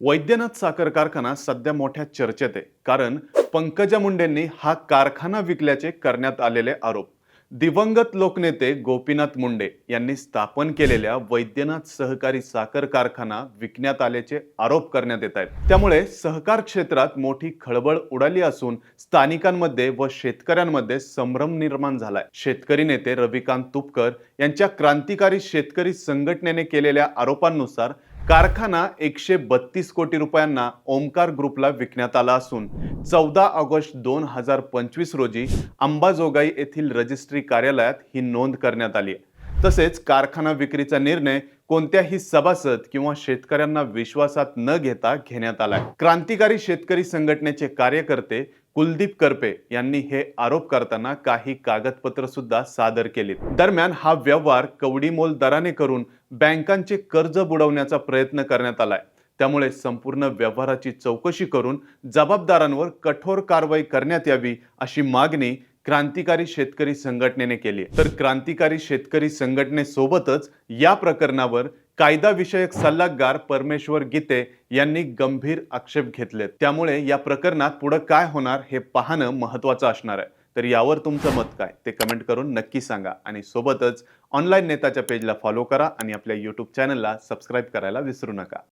वैद्यनाथ साखर कारखाना सध्या मोठ्या चर्चेत आहे. कारण पंकजा मुंडेंनी हा कारखाना विकल्याचे करण्यात आलेले आरोप. दिवंगत लोकनेते गोपीनाथ मुंडे यांनी स्थापन केलेल्या वैद्यनाथ सहकारी साखर कारखाना विकण्यात आल्याचे आरोप करण्यात येत आहेत. त्यामुळे सहकार क्षेत्रात मोठी खळबळ उडाली असून स्थानिकांमध्ये व शेतकऱ्यांमध्ये संभ्रम निर्माण झालाय. शेतकरी नेते रविकांत तुपकर यांच्या क्रांतिकारी शेतकरी संघटनेने केलेल्या आरोपांनुसार कारखाना एकशे बत्तीस कोटी रुपयांना ओमकार ग्रुपला विकण्यात आला असून चौदा ऑगस्ट दोन हजार पंचवीस रोजी अंबाजोगाई येथील रजिस्ट्री कार्यालयात ही नोंद करण्यात आली आहे. तसेच कारखाना विक्रीचा निर्णय कोणत्याही सभासद किंवा शेतकऱ्यांना विश्वासात न घेता घेण्यात आलाय क्रांतिकारी शेतकरी संघटनेचे कार्यकर्ते कुलदीप करपे यांनी हे आरोप करताना काही कागदपत्र सुद्धा सादर केली दरम्यान हा व्यवहार कवडीमोल दराने करून बँकांचे कर्ज बुडवण्याचा प्रयत्न करण्यात आलाय. त्यामुळे संपूर्ण व्यवहाराची चौकशी करून जबाबदारांवर कठोर कारवाई करण्यात यावी अशी मागणी क्रांतिकारी शेतकरी संघटनेने केली तर क्रांतिकारी शेतकरी संघटनेसोबतच या प्रकरणावर कायदा विषयक सल्लागार परमेश्वर गीते यांनी गंभीर आक्षेप घेतलेत. त्यामुळे या प्रकरणात पुढे काय होणार हे पाहणं महत्वाचं असणार आहे. तर यावर तुमचं मत काय? ते कमेंट करून नक्की सांगा आणि सोबतच ऑनलाईन नेताच्या पेजला फॉलो करा आणि आपल्या यूट्यूब चॅनलला सबस्क्राईब करायला विसरू नका.